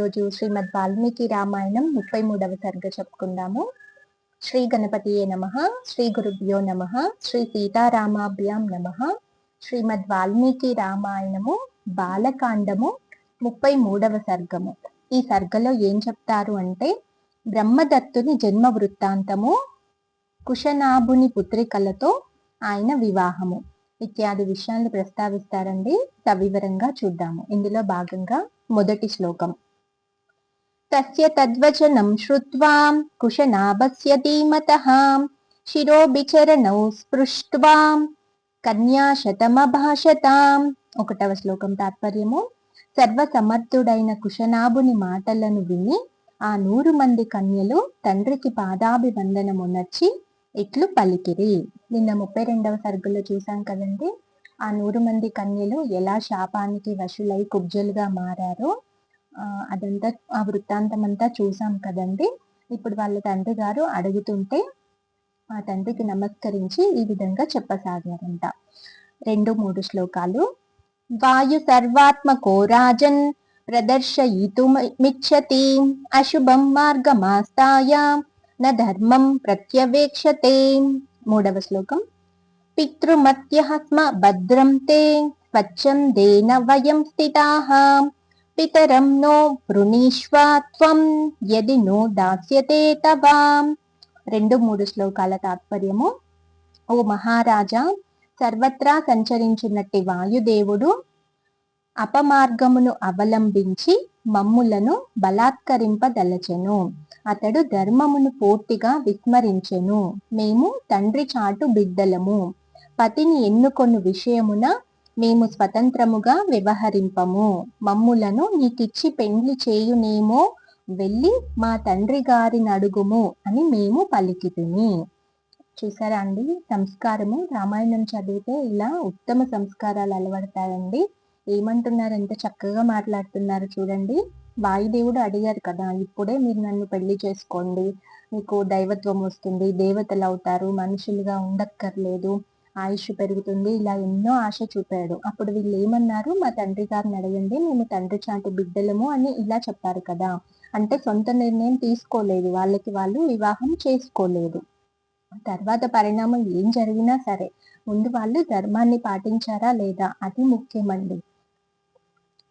ఈరోజు శ్రీమద్ వాల్మీకి రామాయణం ముప్పై మూడవ సర్గ చెప్పుకుందాము. శ్రీ గణపతియే నమ శ్రీ గురుభ్యో నమ శ్రీ సీతారామాభ్యాం నమ. శ్రీమద్ వాల్మీకి రామాయణము బాలకాండము ముప్పై మూడవ సర్గము. ఈ సర్గలో ఏం చెప్తారు అంటే బ్రహ్మదత్తుని జన్మ వృత్తాంతము కుశనాభుని పుత్రికలతో ఆయన వివాహము. ఇత్యాది విషయాలను ప్రస్తావిస్తారండి. సవివరంగా చూద్దాము. ఇందులో భాగంగా మొదటి శ్లోకం. తస్య తద్వచనం శ్రుత్వా కుశనాభస్య ధీమతః శిరోభిచరణౌ స్పృష్ట్వా కన్యాశతమభాషతాం ఒకటవ శ్లోకం తాత్పర్యము సర్వసమర్థుడైన కుశనాభుని మాటలను విని ఆ నూరు మంది కన్యలు తండ్రికి పాదాభివందనమునర్చి ఇట్లు పలికిరి. నిన్న ముప్పై రెండవ సర్గులో చూసాం కదండి ఆ నూరు మంది కన్యలు ఎలా శాపానికి వశులై కుబ్జలుగా మారారో అదంతా ఆ వృత్తాంతం అంతా చూసాం కదండి. ఇప్పుడు వాళ్ళ తండ్రి గారు అడుగుతుంటే ఆ తండ్రికి నమస్కరించి ఈ విధంగా చెప్పసాగారంట. రెండు మూడు శ్లోకాలు. వాయు సర్వాత్మకో రాజన్ ప్రదర్శయితుమిచ్చతి. అశుభం మార్గమాస్తాయ. న ధర్మం ప్రత్యవేక్షతే. మూడవ శ్లోకం. పితృమత్య స్మ భద్రం తే. స్వచ్ఛందేన వయం స్థితాః. పితరం నో వృణీష్వా త్వం యది నో దాస్యతే తవా రెండు మూడు శ్లోకాల తాత్పర్యము. ఓ మహారాజా సర్వత్రా సంచరించినట్టి వాయుదేవుడు అపమార్గమును అవలంబించి మమ్ములను బలాత్కరింపదలచెను. అతడు ధర్మమును పూర్తిగా విస్మరించెను. మేము తండ్రి చాటు బిడ్డలము. పతిని ఎన్నుకొను విషయమున మేము స్వతంత్రముగా వ్యవహరింపము. మమ్ములను నీకిచ్చి పెండ్లి చేయునేమో వెళ్ళి మా తండ్రి గారిని అడుగుము అని మేము పలికితిని చూసారా అండి? సంస్కారము రామాయణం చదివితే ఇలా ఉత్తమ సంస్కారాలు అలవడతాయండి. ఏమంటున్నారు? ఎంత చక్కగా మాట్లాడుతున్నారు చూడండి. వాయుదేవుడు అడిగారు కదా ఇప్పుడే మీరు నన్ను పెళ్ళి చేసుకోండి. మీకు దైవత్వం వస్తుంది దేవతలు అవుతారు మనుషులుగా ఉండక్కర్లేదు. ఆయుష్ పెరుగుతుంది. ఇలా ఎన్నో ఆశ చూపాడు. అప్పుడు వీళ్ళు ఏమన్నారు? మా తండ్రి గారిని అడగండి. మేము తండ్రి చాటి బిడ్డలము అని ఇలా చెప్పారు కదా. అంటే సొంత నిర్ణయం తీసుకోలేదు. వాళ్ళకి వాళ్ళు వివాహం చేసుకోలేదు. తర్వాత పరిణామం ఏం జరిగినా సరే ముందు వాళ్ళు ధర్మాన్ని పాటించారా లేదా? అది ముఖ్యమండి.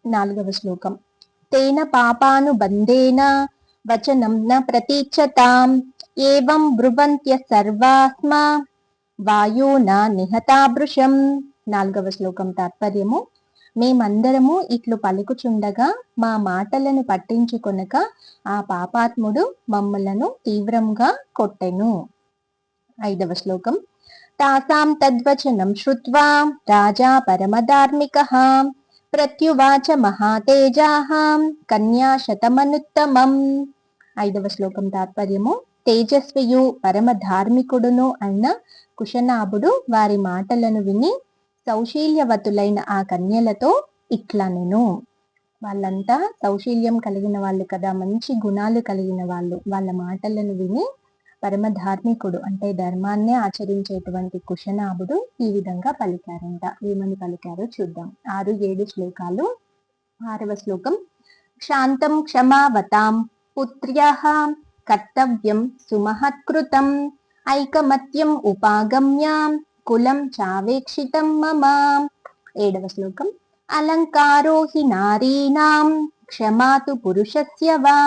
నాలుగవ శ్లోకం. తేన పాపాను బంధేన వచనం న ప్రతీచ్చతాం ఏవం బ్రువంత్య సర్వాస్మా వాయునా నిహతాభృషం. నాలుగవ శ్లోకం తాత్పర్యము. మేమందరము ఇట్లు పలుకుచుండగా మా మాటలను పట్టించుకొనక ఆ పాపాత్ముడు మమ్మలను తీవ్రంగా కొట్టెను. ఐదవ శ్లోకం. తాసాం తద్వచనం శ్రుత్వా రాజా పరమధార్మిక. ప్రత్యువాచ మహాతేజాహాం కన్యా శతమనుత్తమం. ఐదవ శ్లోకం తాత్పర్యము. తేజస్వియు పరమ ధార్మికుడును అయిన కుశనాభుడు వారి మాటలను విని సౌశీల్యవతులైన ఆ కన్యలతో ఇట్లా నేను. వాళ్ళంతా సౌశీల్యం కలిగిన వాళ్ళు కదా మంచి గుణాలు కలిగిన వాళ్ళు. వాళ్ళ మాటలను విని పరమ ధార్మికుడు అంటే ధర్మాన్నే ఆచరించేటువంటి కుశనాభుడు ఈ విధంగా పలికారంట. ఏమని పలికారో చూద్దాం. ఆరు ఏడు శ్లోకాలు. ఆరవ శ్లోకం. శాంతం క్షమావతాం పుత్ర్యా కర్తవ్యం సుమహత్కృతం ఐకమత్యం ఉపాగమ్యాం కులం చావేక్షితం మమ ఏడవ శ్లోకం అలంకారో హి నారీణాం క్షమాతు పురుషస్య వా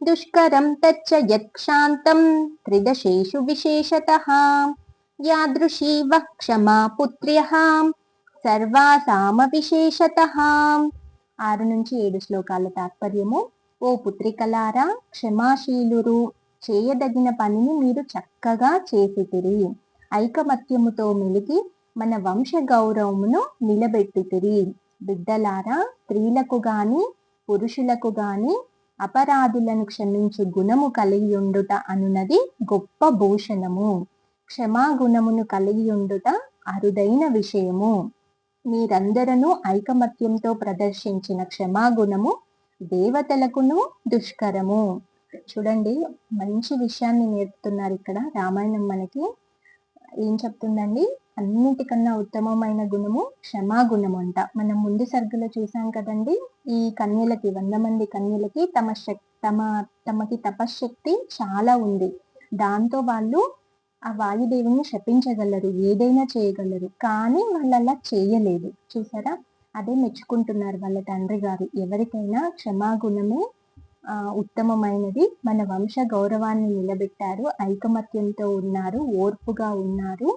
దుష్కరం తచ్చ యత్క్షాంతం త్రిదశేషు విశేషతః యాదృశీవ క్షమా పుత్ర్యః సర్వాసామ విశేషత ఆరు నుంచి ఏడు శ్లోకాల తాత్పర్యము ఓ పుత్రికలారా క్షమాశీలురు చేయదగిన పనిని మీరు చక్కగా చేసితిరి. ఐకమత్యముతో మిలిగి మన వంశ గౌరవమును నిలబెట్టితిరి. బిడ్డలారా స్త్రీలకు గాని పురుషులకు గాని అపరాధులను క్షమించు గుణము కలిగి ఉండుట అనున్నది గొప్ప భూషణము. క్షమాగుణమును కలిగి ఉండుట అరుదైన విషయము. మీరందరూ ఐకమత్యంతో ప్రదర్శించిన క్షమాగుణము దేవతలకును దుష్కరము. చూడండి మంచి విషయాన్ని నేర్పుతున్నారు ఇక్కడ రామాయణం మనకి. ఏం చెప్తుందండి? అన్నిటికన్నా ఉత్తమమైన గుణము క్షమాగుణం అంట మనం ముందు సర్గులో చూసాం కదండి ఈ కన్యలకి వంద మంది కన్యలకి తమ శక్తి తమ తమకి తపశ్శక్తి చాలా ఉంది. దాంతో వాళ్ళు ఆ వాయుదేవుని శపించగలరు ఏదైనా చేయగలరు కానీ వాళ్ళు అలా చేయలేదు. చూసారా? అదే మెచ్చుకుంటున్నారు వాళ్ళ తండ్రి గారు. ఎవరికైనా క్షమాగుణమే ఉత్తమమైనది. మన వంశ గౌరవాన్ని నిలబెట్టారు. ఐకమత్యంతో ఉన్నారు. ఓర్పుగా ఉన్నారు.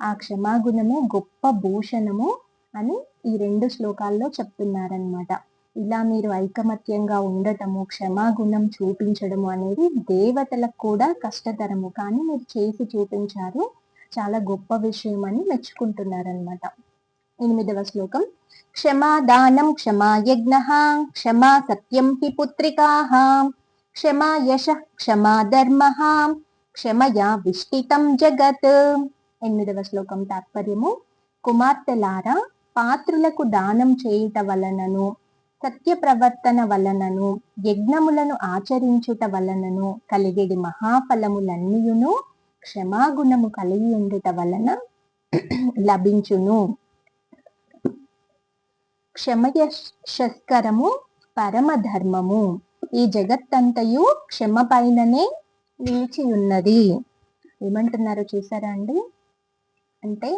ఆ క్షమాగుణమే గొప్ప భూషణము అని ఈ రెండు శ్లోకాల్లో చెప్తున్నారనమాట ఇలా మీరు ఐకమత్యంగా ఉండటము క్షమాగుణం చూపించడము అనేది దేవతలకు కూడా కష్టతరము. కానీ మీరు చేసి చూపించారు. చాలా గొప్ప విషయం అని మెచ్చుకుంటున్నారనమాట ఎనిమిదవ శ్లోకం. క్షమా దానం క్షమా యజ్ఞ క్షమా సత్యం హి పుత్రికా క్షమా యశ క్షమా ధర్మ క్షమయా విష్టితం జగత్. ఎనిమిదవ శ్లోకం తాత్పర్యము. కుమార్తెలారా పాత్రులకు దానం చేయుట వలనను సత్య ప్రవర్తన వలనను యజ్ఞములను ఆచరించుట వలనను కలిగేది మహాఫలములన్నీయును క్షమాగుణము కలిగి ఉండుట వలన లభించును. క్షమయస్కరము పరమధర్మము. ఈ జగత్తంతయు క్షమ పైననే నిలిచి ఉన్నది ఏమంటున్నారో చూసారా అండి? అంటే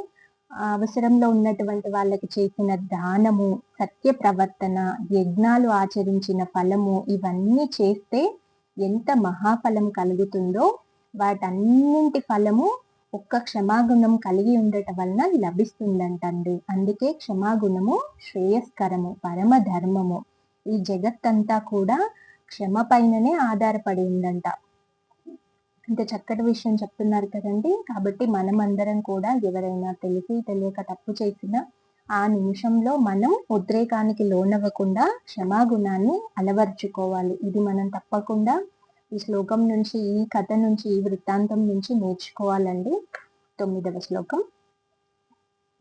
అవసరంలో ఉన్నటువంటి వాళ్ళకి చేసిన దానము సత్య ప్రవర్తన యజ్ఞాలు ఆచరించిన ఫలము ఇవన్నీ చేస్తే ఎంత మహాఫలం కలుగుతుందో వాటన్నింటి ఫలము ఒక్క క్షమాగుణం కలిగి ఉండటం వలన లభిస్తుందంటండి. అందుకే క్షమాగుణము శ్రేయస్కరము పరమ ధర్మము. ఈ జగత్తంతా కూడా క్షమ పైననే ఆధారపడి ఉందంట. ఇంత చక్కటి విషయం చెప్తున్నారు కదండి. కాబట్టి మనం అందరం కూడా ఎవరైనా తెలిసి తెలియక తప్పు చేసినా ఆ నిమిషంలో మనం ఉద్రేకానికి లోనవ్వకుండా క్షమాగుణాన్ని అలవర్చుకోవాలి. ఇది మనం తప్పకుండా ఈ శ్లోకం నుంచి ఈ కథ నుంచి ఈ వృత్తాంతం నుంచి నేర్చుకోవాలండి. తొమ్మిదవ శ్లోకం.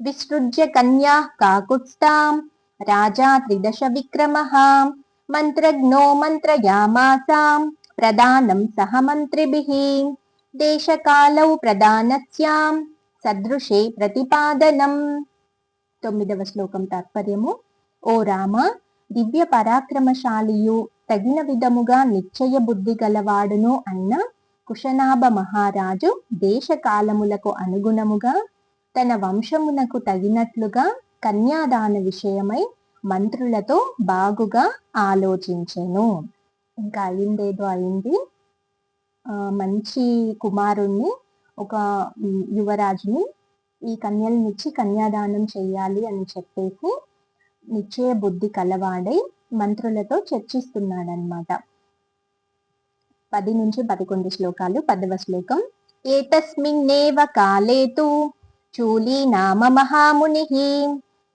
విసృజ్య కన్యా కాకుత్స్థాం రాజా త్రిదశ విక్రమ మంత్రజ్ఞో మంత్రయామాసాం ప్రధానం సహ మంత్రిభిः దేశకాలౌ ప్రధానస్యాం సదృశే ప్రతిపాదనం. తొమ్మిదవ శ్లోకం తాత్పర్యము. ఓ రామ దివ్య పరాక్రమశాలియు తగిన విధముగా నిశ్చయ బుద్ధి గలవాడును అయిన కుశనాభ మహారాజు దేశకాలములకు అనుగుణముగా తన వంశమునకు తగినట్లుగా కన్యాదాన విషయమై మంత్రులతో బాగుగా ఆలోచించెను. ఇంకా అయిందేదో అయింది. మంచి కుమారుణ్ణి ఒక యువరాజుని ఈ కన్యలనిచ్చి కన్యాదానం చేయాలి అని చెప్పేసి నిశ్చయ బుద్ధి కలవాడై మంత్రులతో చర్చిస్తున్నాడనమాట పది నుంచి పదకొండు శ్లోకాలు పదవ శ్లోకం. ఏతస్మిన్నేవ కాలేతు చూలీ నామ మహాముని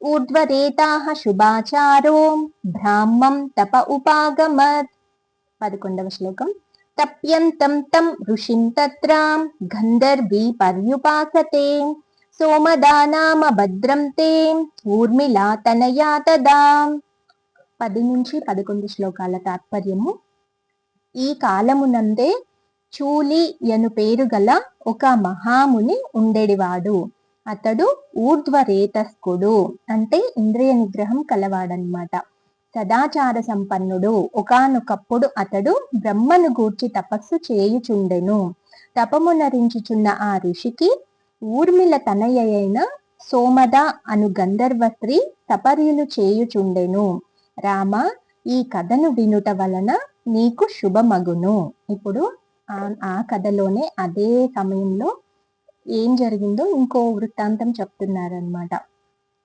ఊర్ధ్వరేతాహ శుభాచారో బ్రాహ్మం తప ఉపాగమత్. పదకొండవ శ్లోకం. తప్యంతం తం ఋషిం తత్రాం గంధర్వీ పర్యుపాసతే సోమదానామ భద్రం తే ఊర్మిళా తనయా తదా పది నుంచి పదకొండు శ్లోకాల తాత్పర్యము. ఈ కాలమునందే చూలి అను పేరు గల ఒక మహాముని ఉండేడివాడు. అతడు ఊర్ధ్వరేతస్కుడు అంటే ఇంద్రియ నిగ్రహం కలవాడనమాట సదాచార సంపన్నుడు ఒకనొకప్పుడు అతడు బ్రహ్మను గూర్చి తపస్సు చేయుచుండెను. తపమునరించుచున్న ఆ ఋషికి ఊర్మిళ తనయైన సోమద అను గంధర్వ స్త్రీ తపర్యులు చేయుచుండెను. రామ ఈ కథను వినుట వలన నీకు శుభమగును. ఇప్పుడు ఆ కథలోనే అదే సమయంలో ఏం జరిగిందో ఇంకో వృత్తాంతం చెప్తున్నారనమాట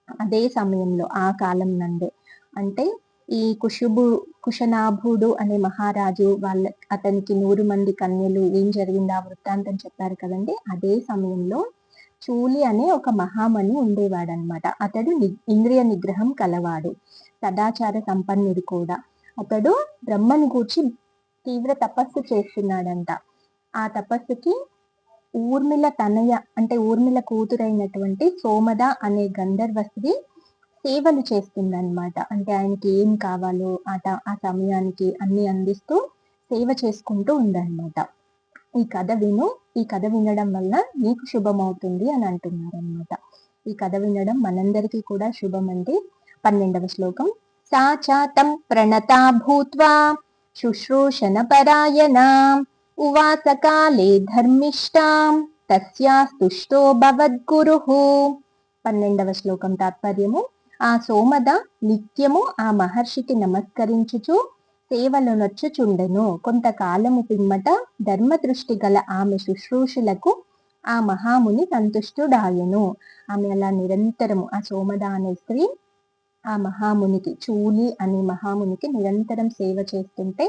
అదే సమయంలో ఆ కాలం నందే. అంటే ఈ కుషుబు కుశనాభుడు అనే మహారాజు వాళ్ళ అతనికి నూరు మంది కన్యలు ఏం జరిగింది ఆ వృత్తాంతం చెప్పారు కదండి. అదే సమయంలో చూలి అనే ఒక మహామణి ఉండేవాడనమాట అతడు ఇంద్రియ నిగ్రహం కలవాడు. సదాచార సంపన్నుడు కూడా. అతడు బ్రహ్మను గూర్చి తీవ్ర తపస్సు చేస్తున్నాడంట. ఆ తపస్సుకి ఊర్మిళ తనయ అంటే ఊర్మిళ కూతురైనటువంటి సోమద అనే గంధర్వ స్త్రీ సేవలు చేస్తుందన్నమాట. అంటే ఆయనకి ఏం కావాలో ఆట ఆ సమయానికి అన్ని అందిస్తూ సేవ చేసుకుంటూ ఉందన్నమాట. ఈ కథ విను. ఈ కథ వినడం వల్ల నీకు శుభమవుతుంది అని అంటున్నారనమాట ఈ కథ వినడం మనందరికీ కూడా శుభం పన్నెండవ శ్లోకం. సా చాతం ప్రణతా భూత్వా శుశ్రూషణ పరాయణ ఉవాసకాలే ధర్మిష్టాం తస్యాస్తుష్టో భవద్గురు. పన్నెండవ శ్లోకం తాత్పర్యము. ఆ సోమద నిత్యము ఆ మహర్షికి నమస్కరించుచు సేవలు నొచ్చుచుండెను. కొంతకాలము పిమ్మట ధర్మదృష్టి గల ఆమె శుశ్రూషులకు ఆ మహాముని సంతుష్టుడాయను. ఆమె అలా నిరంతరము ఆ సోమద అనే స్త్రీ ఆ మహామునికి చూలి అనే మహామునికి నిరంతరం సేవ చేస్తుంటే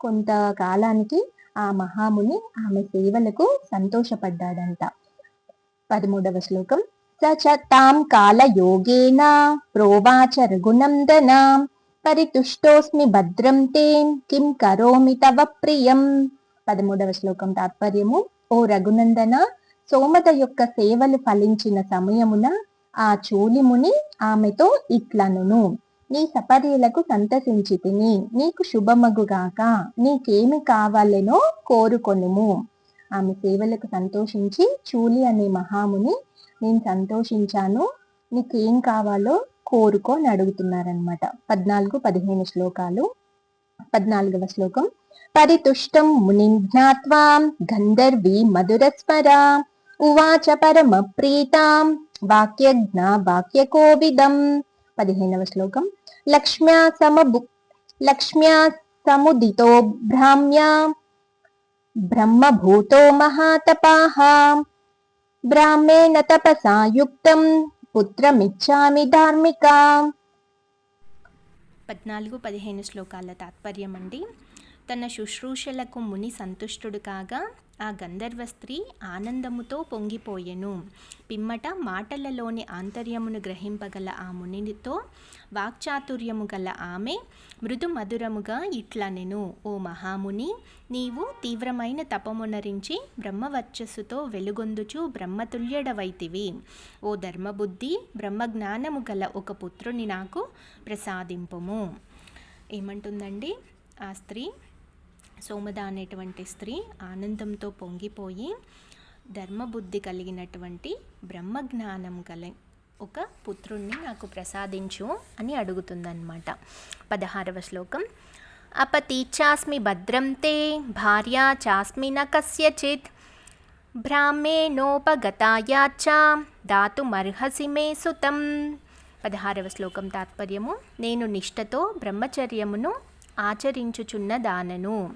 కొంతకాలానికి ఆ మహాముని ఆమె సేవలకు సంతోషపడ్డాడంట. పదమూడవ శ్లోకం. స తాం కాల ప్రోవాచ రఘునందన పరితుష్టోస్మి భద్రం తేం కిం కరోమి తవ ప్రియం. పదమూడవ శ్లోకం తాత్పర్యము. ఓ రఘునందన సోమత యొక్క సేవలు ఫలించిన సమయమున ఆ చూలిముని ఆమెతో ఇట్లనును నీ సపర్యలకు సంతసించి తిని నీకు శుభమగుగాక నీకేమి కావాలెనో కోరుకొనుము ఆమె సేవలకు సంతోషించి చూలి అనే మహాముని నేను సంతోషించాను నీకేం కావాలో కోరుకోని అడుగుతున్నారనమాట పద్నాలుగు పదిహేను శ్లోకాలు. పద్నాలుగవ శ్లోకం. పరితుష్టం ముని జ్ఞాత్వా గంధర్వి మధురస్వరా ఉవాచ పరమ ప్రీతాం వాక్యజ్ఞ వాక్యకోవిదం పదిహేనవ శ్లోకం లక్ష్మ్యా సమబు లక్ష్మ్యా సముదితో బ్రాహ్మ్యా బ్రహ్మభూతో మహాతపాహ బ్రాహ్మేణ తపసా యుక్తం పుత్రమిచ్చామి ధార్మిక పద్నాలుగు పదిహేను శ్లోకాల తాత్పర్యం అండి తన శుశ్రూషలకు ముని సంతుష్టుడు కాగా ఆ గంధర్వ స్త్రీ ఆనందముతో పొంగిపోయెను. పిమ్మట మాటలలోని ఆంతర్యమును గ్రహింపగల ఆ మునితో వాక్చాతుర్యము గల ఆమె మృదు మధురముగా ఇట్లనెను. ఓ మహాముని నీవు తీవ్రమైన తపమునరించి బ్రహ్మవర్చస్సుతో వెలుగొందుచు బ్రహ్మతుల్యడవైతివి. ఓ ధర్మబుద్ధి బ్రహ్మజ్ఞానము గల ఒక పుత్రుని నాకు ప్రసాదింపుము. ఏమంటుందండి? ఆ స్త్రీ సోమద అనేటువంటి స్త్రీ ఆనందంతో పొంగిపోయి ధర్మబుద్ధి కలిగినటువంటి బ్రహ్మజ్ఞానం కలి ఒక పుత్రుణ్ణి నాకు ప్రసాదించు అని అడుగుతుందన్నమాట. పదహారవ శ్లోకం. అపతీచాస్మి భద్రం తే భార్యా చాస్మి న కస్యచిత్. బ్రాహ్మేణోపగతాయాచ దాతుమర్హసి మే సుతం. పదహారవ శ్లోకం తాత్పర్యము. నేను నిష్టతో బ్రహ్మచర్యమును ఆచరించుచున్న దానను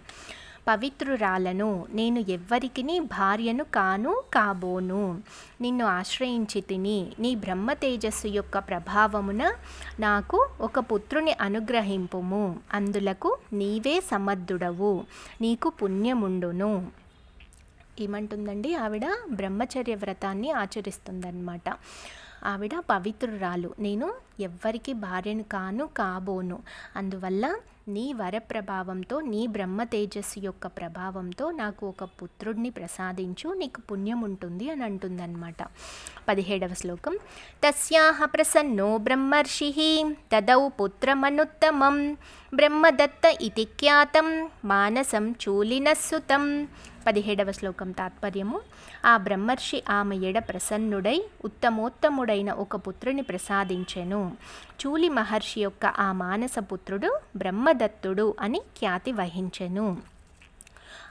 పవిత్రురాలను నేను ఎవ్వరికిని భార్యను కాను కాబోను. నిన్ను ఆశ్రయించి తిని నీ బ్రహ్మ తేజస్సు యొక్క ప్రభావమున నాకు ఒక పుత్రుని అనుగ్రహింపుము. అందులకు నీవే సమర్థుడవు నీకు పుణ్యముండును. ఏమంటుందండి? ఆవిడ బ్రహ్మచర్య వ్రతాన్ని ఆచరిస్తుందన్నమాట. ఆవిడ పవిత్రురాలు. నేను ఎవ్వరికి భార్యను కాను కాబోను. అందువల్ల నీ వర ప్రభావంతో నీ బ్రహ్మ తేజస్సు యొక్క ప్రభావంతో నాకు ఒక పుత్రుడిని ప్రసాదించు నీకు పుణ్యం ఉంటుంది అని అంటుందన్నమాట. పదిహేడవ శ్లోకం. తస్యాహ ప్రసన్నో బ్రహ్మర్షి తదౌ పుత్రమనుత్తమం. బ్రహ్మదత్త ఇది ఖ్యాతం మానసం చూలినస్సుతం పదిహేడవ శ్లోకం తాత్పర్యము. ఆ బ్రహ్మర్షి ఆమె ఎడ ప్రసన్నుడై ఉత్తమోత్తముడైన ఒక పుత్రుని ప్రసాదించెను. చూలి మహర్షి యొక్క ఆ మానస పుత్రుడు బ్రహ్మదత్తుడు అని ఖ్యాతి వహించెను.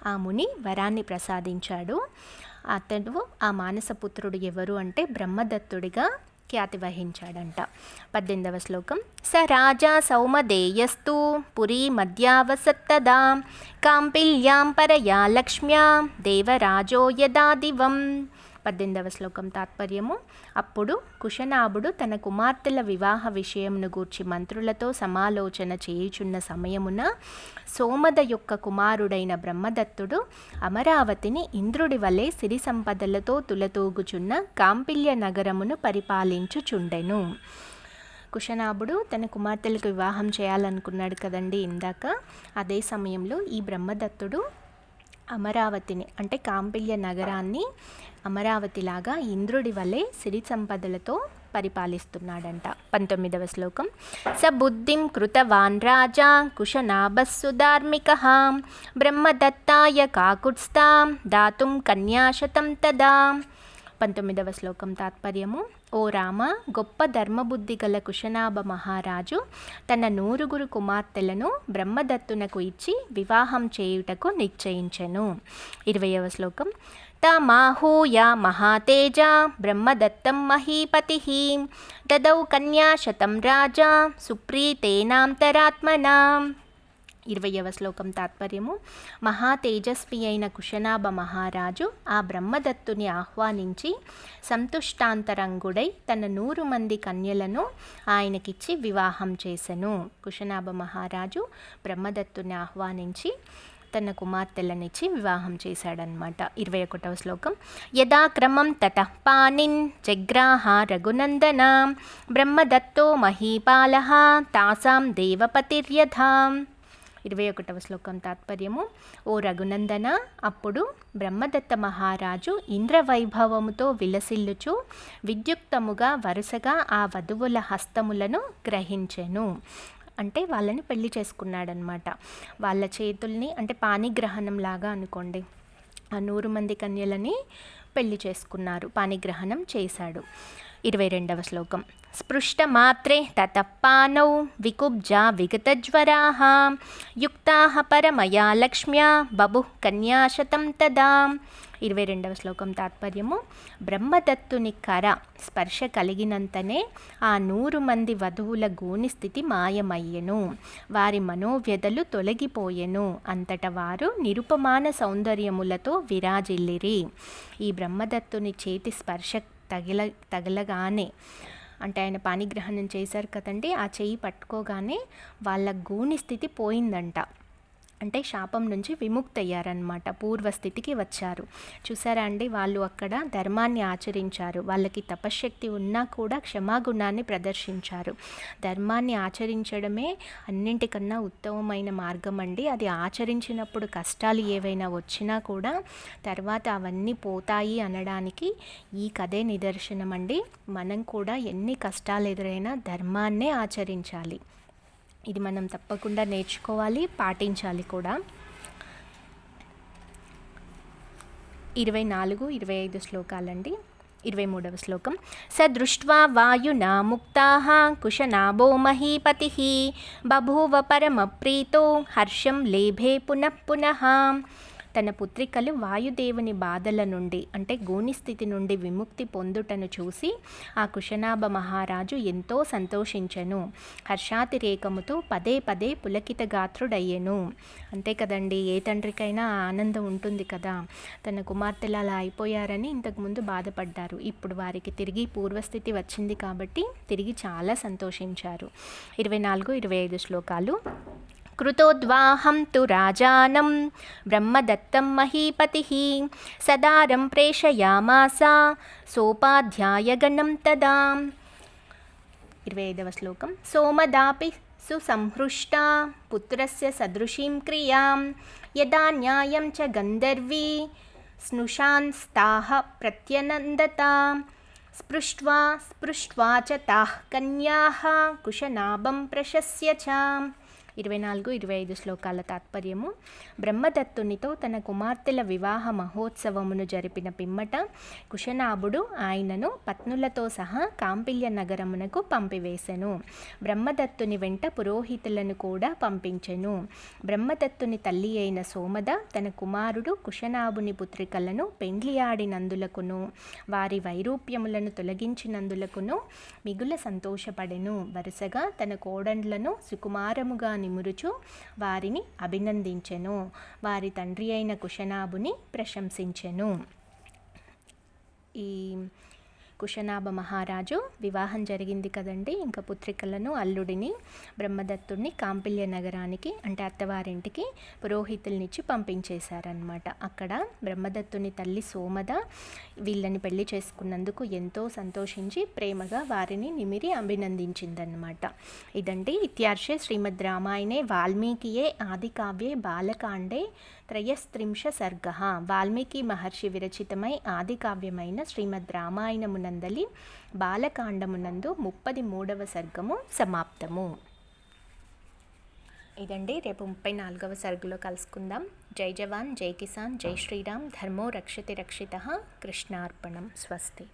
ఆ ముని వరాన్ని ప్రసాదించాడు. అతడు ఆ మానసపుత్రుడు ఎవరు అంటే బ్రహ్మదత్తుడిగా ఖ్యాతి వహించాడంట. పద్దెనిమిదవ శ్లోకం. స రాజా సౌమదేయస్తు పురీ మధ్యావసత్తదా కాంపిల్యాం పరయా లక్ష్మ్యా దేవరాజో యదా దివం. పద్దెనిమిదవ శ్లోకం తాత్పర్యము. అప్పుడు కుశనాభుడు తన కుమార్తెల వివాహ విషయంను గూర్చి మంత్రులతో సమాలోచన చేయుచున్న సమయమున సోమద యొక్క కుమారుడైన బ్రహ్మదత్తుడు అమరావతిని ఇంద్రుడి వలె సిరి సంపదలతో తులతూగుచున్న కాంపిల్య నగరమును పరిపాలించుచుండెను. కుశనాభుడు తన కుమార్తెలకు వివాహం చేయాలనుకున్నాడు కదండి ఇందాక. అదే సమయంలో ఈ బ్రహ్మదత్తుడు అమరావతిని అంటే కాంపిల్య నగరాన్ని అమరావతిలాగా ఇంద్రుడి వలె సిరి సంపదలతో పరిపాలిస్తున్నాడంట. పంతొమ్మిదవ శ్లోకం. స బుద్ధిం కృతవాన్ రాజా కుశనాభస్సు ధార్మిక బ్రహ్మదత్తాయ కాకుత్స్థాం దాతుం కన్యాశతం తదా. పంతొమ్మిదవ శ్లోకం తాత్పర్యము. ఓ రామ గొప్ప ధర్మబుద్ధి గల కుశనాభ మహారాజు తన నూరుగురు కుమార్తెలను బ్రహ్మదత్తునకు ఇచ్చి వివాహం చేయుటకు నిశ్చయించెను. ఇరవయవ శ్లోకం. తమాహూయ మహాతేజ బ్రహ్మదత్తం మహీపతి. దదౌ కన్యాశతం రాజా సుప్రీతేనాంతరాత్మనా. ఇరవయవ శ్లోకం తాత్పర్యము. మహా తేజస్వి అయిన కుశనాభ మహారాజు ఆ బ్రహ్మదత్తుని ఆహ్వానించి సంతుష్టాంతరంగుడై తన నూరు మంది కన్యలను ఆయనకిచ్చి వివాహం చేసెను. కుశనాభ మహారాజు బ్రహ్మదత్తుని ఆహ్వానించి తన కుమార్తెలనిచ్చి వివాహం చేశాడనమాట ఇరవై ఒకటవ శ్లోకం. యదా క్రమం తత పానిన్ జగ్రాహ రఘునందన. బ్రహ్మదత్తో మహీపాల తాసాం దేవపతిర్యథాం. ఇరవై ఒకటవ శ్లోకం తాత్పర్యము. ఓ రఘునందన అప్పుడు బ్రహ్మదత్త మహారాజు ఇంద్రవైభవముతో విలసిల్లుచు విద్యుక్తముగా వరుసగా ఆ వధువుల హస్తములను గ్రహించెను. అంటే వాళ్ళని పెళ్ళి చేసుకున్నాడనమాట. వాళ్ళ చేతుల్ని అంటే పాణిగ్రహణం లాగా అనుకోండి. ఆ నూరు మంది కన్యలని పెళ్ళి చేసుకున్నారు పాణిగ్రహణం చేశాడు. ఇరవై రెండవ శ్లోకం. స్పృష్టమాత్రే తతపానౌ వికుబ్జా విగతజ్వరా. యుక్తా పరమయా లక్ష్మ్యా బభు కన్యాశతం తదా. ఇరవై రెండవ శ్లోకం తాత్పర్యము. బ్రహ్మదత్తుని కర స్పర్శ కలిగినంతనే ఆ నూరు మంది వధువుల గూని స్థితి మాయమయ్యెను. వారి మనోవ్యధలు తొలగిపోయెను. అంతట వారు నిరుపమాన సౌందర్యములతో విరాజిల్లిరి. ఈ బ్రహ్మదత్తుని చేతి స్పర్శ తగిల తగలగానే అంటే ఆయన పాణిగ్రహణం చేశారు కదండి ఆ చెయ్యి పట్టుకోగానే వాళ్ళ గూని స్థితి పోయిందంట. అంటే శాపం నుంచి విముక్తి అయ్యారనమాట పూర్వస్థితికి వచ్చారు. చూసారా అండి? వాళ్ళు అక్కడ ధర్మాన్ని ఆచరించారు. వాళ్ళకి తపశ్శక్తి ఉన్నా కూడా క్షమాగుణాన్ని ప్రదర్శించారు. ధర్మాన్ని ఆచరించడమే అన్నింటికన్నా ఉత్తమమైన మార్గం అండి. అది ఆచరించినప్పుడు కష్టాలు ఏవైనా వచ్చినా కూడా తర్వాత అవన్నీ పోతాయి అనడానికి ఈ కథే నిదర్శనం అండి మనం కూడా ఎన్ని కష్టాలు ఎదురైనా ధర్మాన్నే ఆచరించాలి. ఇది మనం తప్పకుండా నేర్చుకోవాలి పాటించాలి కూడా. ఇరవై నాలుగు ఇరవై ఐదు శ్లోకాలండి. ఇరవై మూడవ శ్లోకం. స దృష్ట్వా వాయునా ముక్తా కుశనాభో మహీపతి బభూవ పరమప్రీతో హర్షం లేభే పునః పునః. తన పుత్రికలు వాయుదేవుని బాధల నుండి అంటే గోనిస్థితి నుండి విముక్తి పొందుటను చూసి ఆ కుశనాభ మహారాజు ఎంతో సంతోషించెను. హర్షాతిరేకముతో పదే పదే పులకిత గాత్రుడయ్యెను. అంతే కదండి ఏ తండ్రికైనా ఆనందం ఉంటుంది కదా. తన కుమార్తెలు అలా అయిపోయారని ఇంతకుముందు బాధపడ్డారు. ఇప్పుడు వారికి తిరిగి పూర్వస్థితి వచ్చింది కాబట్టి తిరిగి చాలా సంతోషించారు. ఇరవై నాలుగు ఇరవై ఐదు శ్లోకాలు. కృతోద్వాహం తు రాజానం బ్రహ్మదత్తం మహీపతి సదారం ప్రేషయామాస సోపాధ్యాయగణం తదా ఇరవై ఐదవ శ్లోకం సోమదాపి సుసంహృష్టా పుత్రస్య సదృశీం క్రియాం యదా న్యాయం చ గంధర్వీ స్నుషాన్స్తాహ ప్రత్యనందత స్పృష్ట్వా స్పృష్ట్వా చ తాః కన్యాః కుశనాభం ప్రశస్య చ ఇరవై నాలుగు ఇరవై ఐదు శ్లోకాల తాత్పర్యము. బ్రహ్మదత్తునితో తన కుమార్తెల వివాహ మహోత్సవమును జరిపిన పిమ్మట కుశనాభుడు ఆయనను పత్నులతో సహా కాంపిల్య నగరమునకు పంపివేశెను బ్రహ్మదత్తుని వెంట పురోహితులను కూడా పంపించెను. బ్రహ్మదత్తుని తల్లి అయిన సోమద తన కుమారుడు కుశనాభుని పుత్రికలను పెండ్లియాడినందులకును వారి వైరూప్యములను తొలగించినందులకును మిగుల సంతోషపడెను. వరుసగా తన కోడండ్లను సుకుమారముగా నిమురుచు వారిని అభినందించెను. వారి తండ్రి అయిన కుశనాభుని ప్రశంసించెను. ఈ కుశనాభ మహారాజు వివాహం జరిగింది కదండి. ఇంకా పుత్రికలను అల్లుడిని బ్రహ్మదత్తుడిని కాంపిల్య నగరానికి అంటే అత్తవారింటికి పురోహితులనిచ్చి పంపించేశారనమాట అక్కడ బ్రహ్మదత్తుని తల్లి సోమద వీళ్ళని పెళ్ళి చేసుకున్నందుకు ఎంతో సంతోషించి ప్రేమగా వారిని నిమిరి అభినందించిందనమాట ఇదండి ఇత్యార్షే శ్రీమద్ రామాయణే వాల్మీకియే ఆదికావ్యే బాలకాండే త్రయస్త్రింశ సర్గ. వాల్మీకి మహర్షి విరచితమై ఆదికావ్యమైన శ్రీమద్ రామాయణము సర్గమునందలి బాలకాండమునందు ముప్పది మూడవ సర్గము సమాప్తము. ఇదండి రేపు ముప్పై నాలుగవ సర్గులో కలుసుకుందాం. జై జవాన్ జై కిసాన్ జై శ్రీరామ్ ధర్మో రక్షతి రక్షిత కృష్ణార్పణం. స్వస్తి.